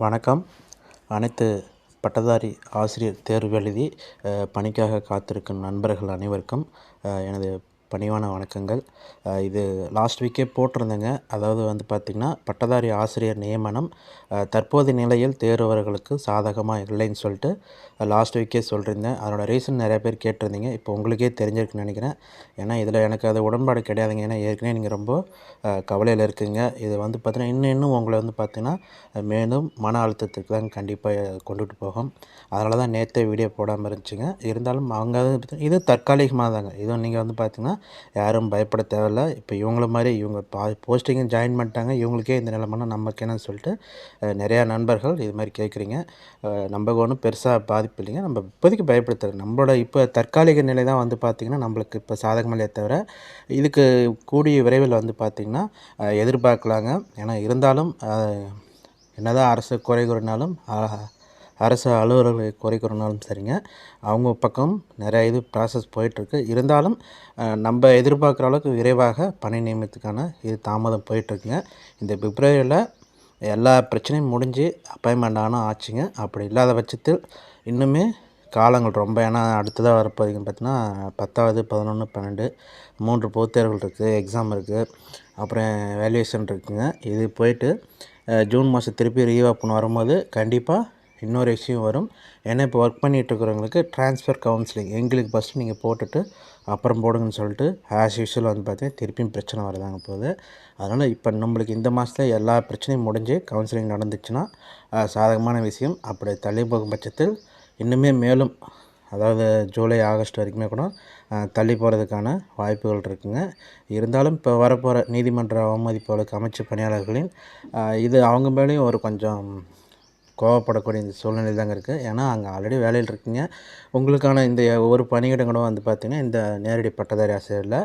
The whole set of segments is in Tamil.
வணக்கம். அனைத்து பட்டதாரி ஆசிரியர் தேர்வு எழுதி பணிக்காக காத்திருக்கும் நண்பர்கள் அனைவருக்கும் எனது பணிவான வணக்கங்கள். இது லாஸ்ட் வீக்கே போட்டிருந்தேங்க. அதாவது வந்து பார்த்திங்கன்னா பட்டதாரி ஆசிரியர் நியமனம் தற்போதைய நிலையில் தேர்வர்களுக்கு சாதகமாக இல்லைன்னு சொல்லிட்டு லாஸ்ட் வீக்கே சொல்லியிருந்தேன் அதனோட ரீசன் நிறைய பேர் கேட்டிருந்தீங்க. இப்போ உங்களுக்கே தெரிஞ்சிருக்குன்னு நினைக்கிறேன். ஏன்னா இதில் எனக்கு அது உடன்பாடு கிடையாதுங்க. ஏன்னா ஏற்கனவே நீங்கள் ரொம்ப கவலையில் இருக்குங்க. இது வந்து பார்த்திங்கன்னா இன்னும் இன்னும் உங்களை வந்து பார்த்திங்கன்னா மேலும் மன அழுத்தத்துக்கு தான் கண்டிப்பாக கொண்டுட்டு போகும். அதனால தான் நேற்றே வீடியோ போடாமல் இருந்துச்சுங்க. இருந்தாலும் அவங்க இது தற்காலிகமாக தாங்க இதுவும் நீங்கள் வந்து பார்த்திங்கன்னா யாரும் பயப்பட தேவையில்ல. இப்போ இவங்கள மாதிரி இவங்க பா போஸ்டிங்கும் ஜாயின் பண்ணிட்டாங்க. இவங்களுக்கே இந்த நிலமைனா நமக்கு என்னன்னு சொல்லிட்டு நிறையா நண்பர்கள் இது மாதிரி கேட்குறீங்க. நம்ம ஒன்றும் பெருசாக பாதிப்பு இல்லைங்க. நம்ம இப்போதைக்கு பயப்படுத்த நம்மளோட இப்போ தற்காலிக நிலை தான் வந்து பார்த்திங்கன்னா நம்மளுக்கு இப்போ சாதகமில்லையே தவிர இதுக்கு கூடிய விரைவில் வந்து பார்த்திங்கன்னா எதிர்பார்க்கலாங்க. ஏன்னா இருந்தாலும் என்னதான் அரசு குறை கூறினாலும் அரசு அலுவலர்களை குறை கூறினாலும் சரிங்க. அவங்க பக்கம் நிறைய இது ப்ராசஸ் போயிட்டுருக்கு. இருந்தாலும் நம்ம எதிர்பார்க்குற அளவுக்கு விரைவாக பணி நியமனத்துக்கான இது தாமதம் போயிட்டுருக்குங்க. இந்த பிப்ரவரியில் எல்லா பிரச்சனையும் முடிஞ்சு அப்பாயின்மெண்ட் ஆனால் ஆச்சுங்க. அப்படி இல்லாத பட்சத்தில் இன்னுமே காலங்கள் ரொம்ப ஏன்னா அடுத்ததாக வரப்போகுதுன்னு பார்த்தீங்கன்னா பத்தாவது பதினொன்று பன்னெண்டு மூன்று பொதுத்தேர்வுகள் இருக்குது எக்ஸாம் இருக்குது அப்புறம் வேல்யூவேஷன் இருக்குதுங்க இது போயிட்டு ஜூன் மாதம் திருப்பி ரீவாப்பன் வரும்போது கண்டிப்பாக இன்னொரு விஷயம் வரும். ஏன்னா இப்போ ஒர்க் பண்ணிகிட்ருக்கிறவங்களுக்கு ட்ரான்ஸ்ஃபர் கவுன்சிலிங் எங்களுக்கு ஃபஸ்ட்டு நீங்கள் போட்டுட்டு அப்புறம் போடுங்கன்னு சொல்லிட்டு ஆஸ் யூஷுவல் வந்து பார்த்தீங்கன்னா திருப்பியும் பிரச்சனை வருதாங்க போகுது. அதனால் இப்போ நம்மளுக்கு இந்த மாதத்தில் எல்லா பிரச்சனையும் முடிஞ்சு கவுன்சிலிங் நடந்துச்சுன்னா சாதகமான விஷயம். அப்படி தள்ளி போகும் பட்சத்தில் இன்னுமே மேலும் அதாவது ஜூலை ஆகஸ்ட் வரைக்குமே கூட தள்ளி போகிறதுக்கான வாய்ப்புகள் இருக்குங்க. இருந்தாலும் இப்போ வரப்போகிற நீதிமன்ற அவமதிப்புகளுக்கு அமைச்சு பணியாளர்களின் இது அவங்க மேலேயும் ஒரு கொஞ்சம் கோவப்படக்கூடிய இந்த சூழ்நிலை தாங்க இருக்குது ஏன்னா அங்கே ஆல்ரெடி வேலையில் இருக்கீங்க. உங்களுக்கான இந்த ஒரு பணியிடங்களும் வந்து பார்த்திங்கன்னா இந்த நேரடி பட்டதாரி ஆசிரியரில்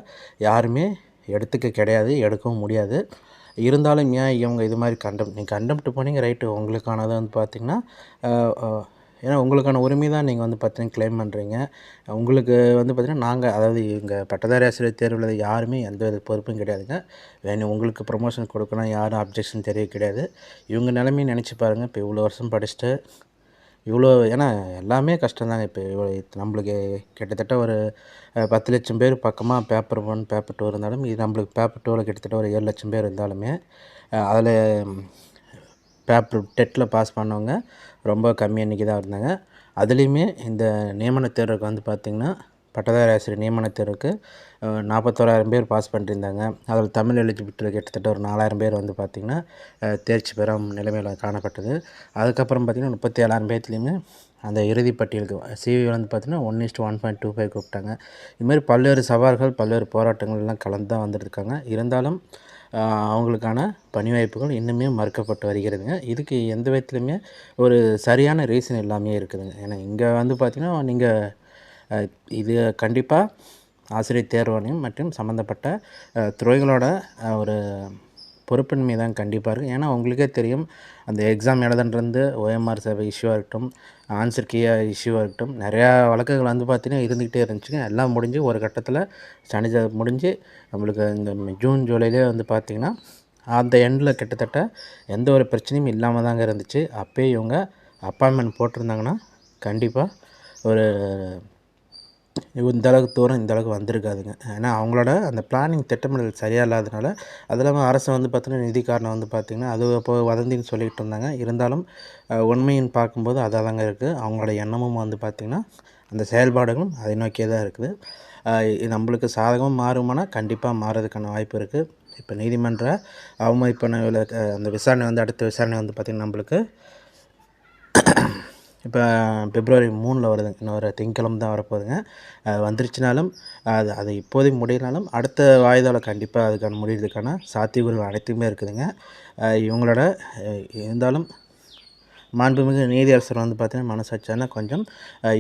யாருமே எடுத்துக்க கிடையாது எடுக்கவும் முடியாது. இருந்தாலும் ஏன் இவங்க இது மாதிரி கண்டம் நீங்கள் கண்டம்ட்டு போனீங்க ரைட்டு உங்களுக்கானது வந்து பார்த்திங்கன்னா ஏன்னா உங்களுக்கான உரிமை தான் நீங்கள் வந்து பார்த்தீங்கன்னா கிளைம் பண்ணுறீங்க உங்களுக்கு வந்து பார்த்திங்கன்னா நாங்கள் அதாவது இங்கே பட்டதாரி ஆசிரியர் தேர்வில் யாருமே எந்த வித பொறுப்பும் கிடையாதுங்க. வேணும் உங்களுக்கு ப்ரொமோஷன் கொடுக்கணும் யாரும் அப்ஜெக்ஷன் தெரிய கிடையாது. இவங்க நிலைமையும் நினச்சி பாருங்கள் இப்போ இவ்வளோ வருஷம் படிச்சுட்டு இவ்வளோ ஏன்னா எல்லாமே கஷ்டம்தாங்க. இப்போ இவ்வளோ நம்மளுக்கு கிட்டத்தட்ட ஒரு பத்து லட்சம் பேர் பக்கமாக பேப்பர் ஒன் பேப்பர் டூ இருந்தாலும் இது நம்மளுக்கு பேப்பர் டூவில் கிட்டத்தட்ட ஒரு ஏழு லட்சம் பேர் இருந்தாலுமே அதில் பேப்பர் டெட்டில் பாஸ் பண்ணவங்க ரொம்ப கம்மி எண்ணிக்கை தான் இருந்தாங்க. அதுலேயுமே இந்த நியமன தேர்வுக்கு வந்து பார்த்திங்கன்னா பட்டதாரி ஆசிரியர் நியமன தேர்வுக்கு நாற்பத்தோராயிரம் பேர் பாஸ் பண்ணியிருந்தாங்க அதில் தமிழ் எலிஜிபிலிட்டி கிட்டத்தட்ட ஒரு நாலாயிரம் பேர் வந்து பார்த்திங்கன்னா தேர்ச்சி பெறும் நிலைமையில் காணப்பட்டது. அதுக்கப்புறம் பார்த்திங்கன்னா முப்பத்தி ஏழாயிரம் பேர்த்துலேயுமே அந்த இறுதி பட்டியலுக்கு சிவி வந்து பார்த்திங்கன்னா one is to one point two five கூப்பிட்டாங்க. இதுமாதிரி பல்வேறு சவால்கள் பல்வேறு போராட்டங்கள்லாம் கலந்து தான் வந்துட்டுருக்காங்க இருந்தாலும் அவங்களுக்கான பணி வாய்ப்புகள் இன்னுமே மறுக்கப்பட்டு வருகிறதுங்க. இதுக்கு எந்த விதத்துலையுமே ஒரு சரியான ரீசன் எல்லாமே இருக்குதுங்க. ஏன்னா இங்கே வந்து பார்த்திங்கன்னா நீங்கள் இது கண்டிப்பாக ஆசிரியர் தேர்வாணையம் மற்றும் சம்மந்தப்பட்ட துறைகளோட ஒரு பொறுப்பின்மை தான் கண்டிப்பாக இருக்குது ஏன்னா உங்களுக்கே தெரியும் அந்த எக்ஸாம் எழுதுன்றது ஓஎம்ஆர் சேவை இஷ்யூவாக இருக்கட்டும் ஆன்சர் கீயா இஷ்யூவாக இருக்கட்டும் நிறையா வழக்குகள் வந்து பார்த்திங்கன்னா இருந்துக்கிட்டே இருந்துச்சுங்க. எல்லாம் முடிஞ்சு ஒரு கட்டத்தில் சனி முடிஞ்சு நம்மளுக்கு இந்த ஜூன் ஜூலையிலே வந்து பார்த்திங்கன்னா அந்த எண்டில் கிட்டத்தட்ட எந்த ஒரு பிரச்சனையும் இல்லாமல் தாங்க இருந்துச்சு. அப்போயே இவங்க அப்பாயின்மெண்ட் போட்டிருந்தாங்கன்னா கண்டிப்பாக ஒரு இந்த அளவுக்கு தூரம் இந்த அளவுக்கு வந்திருக்காதுங்க. ஏன்னா அவங்களோட அந்த பிளானிங் திட்டமிடல் சரியாக இல்லாதனால அது இல்லாமல் அரசு வந்து பார்த்தீங்கன்னா நிதி காரணம் வந்து பார்த்திங்கன்னா அது இப்போ வதந்தின்னு சொல்லிகிட்டு இருந்தாங்க. இருந்தாலும் உண்மையின் பார்க்கும்போது அதாக தாங்க இருக்குது அவங்களோட எண்ணமும் வந்து பார்த்திங்கன்னா அந்த செயல்பாடுகளும் அதை நோக்கியே தான் இருக்குது. நம்மளுக்கு சாதகமாக மாறுமானா கண்டிப்பாக மாறுறதுக்கான வாய்ப்பு இருக்குது இப்போ நீதிமன்ற அவமதிப்பான அந்த விசாரணை வந்து அடுத்த விசாரணை வந்து பார்த்திங்கன்னா நம்மளுக்கு இப்போ பிப்ரவரி மூணில் வருதுங்க. இன்னொரு திங்கக்கிழமை தான் வரப்போகுதுங்க. வந்துருச்சுனாலும் அது அது இப்போதைக்கு முடியினாலும் அடுத்த வாய்தாவில் கண்டிப்பாக அதுக்கான முடிகிறதுக்கான சாத்தியக்கூறுகள் அனைத்துமே இருக்குதுங்க. இவங்களோட இருந்தாலும் மாண்புமிகு நீதியரசர் வந்து பார்த்திங்கன்னா மனசாட்சியான கொஞ்சம்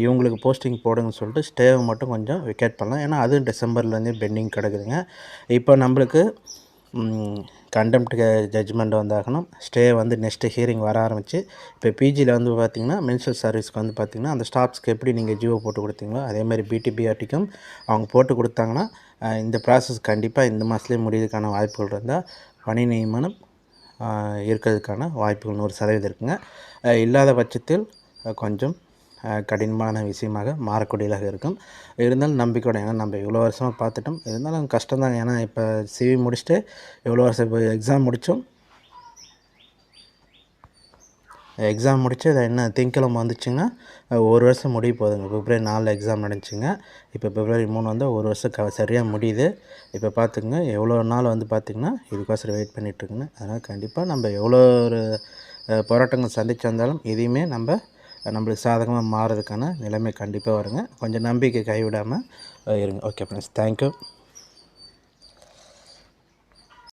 இவங்களுக்கு போஸ்டிங் போடுங்கன்னு சொல்லிட்டு ஸ்டேவை மட்டும் கொஞ்சம் விக்கெட் பண்ணலாம். ஏன்னா அதுவும் டிசம்பர்லேருந்தே பெண்டிங் கிடக்குதுங்க. இப்போ நம்மளுக்கு கண்டெம்ட் ஜட்ஜ்மெண்ட் வந்தாகணும். ஸ்டே வந்து நெக்ஸ்ட்டு ஹியரிங் வர ஆரம்பிச்சு இப்போ பிஜியில் வந்து பார்த்திங்கன்னா மினிஸ்டர் சர்வீஸ்க்கு வந்து பார்த்திங்கன்னா அந்த ஸ்டாஃப்ஸ்க்கு எப்படி நீங்கள் ஜியோ போட்டு கொடுத்தீங்களோ அதேமாதிரி பிடிபிஆர்டிக்கும் அவங்க போட்டு கொடுத்தாங்கன்னா இந்த ப்ராசஸ் கண்டிப்பாக இந்த மாதத்துலேயே முடியறதுக்கான வாய்ப்புகள் இருந்தால் பணி நியமனம் இருக்கிறதுக்கான வாய்ப்புகள் நூறு சதவீதம் இருக்குங்க. இல்லாத பட்சத்தில் கொஞ்சம் கடினமான விஷயமாக மாறக்கூடியதாக இருக்கும். இருந்தாலும் நம்பிக்கையோட ஏன்னா நம்ம இவ்வளோ வருஷமாக பார்த்துட்டோம். இருந்தாலும் கஷ்டம்தாங்க ஏன்னா இப்போ சிவி முடிச்சுட்டு எவ்வளோ வருஷம் இப்போ எக்ஸாம் முடித்தோம். எக்ஸாம் முடிச்சு அது என்ன திங்கக்கிழமை வந்துச்சுங்கன்னா ஒரு வருஷம் முடிய போகுதுங்க. பிப்ரவரி நாலு எக்ஸாம் நடந்துச்சுங்க. இப்போ பிப்ரவரி மூணு வந்து ஒரு வருஷம் க சரியாக முடியுது. இப்போ பார்த்துக்குங்க எவ்வளோ நாள் வந்து பார்த்திங்கன்னா இதுக்கோசரம் வெயிட் பண்ணிகிட்ருக்குங்க அதனால் கண்டிப்பாக நம்ம எவ்வளோ ஒரு போராட்டங்கள் சந்திச்சு வந்தாலும் இதையுமே நம்ம நம்மளுக்கு சாதகமாக மாறுறதுக்கான நிலைமை கண்டிப்பாக வருங்க. கொஞ்சம் நம்பிக்கை கைவிடாமல் இருங்க. Okay friends thank you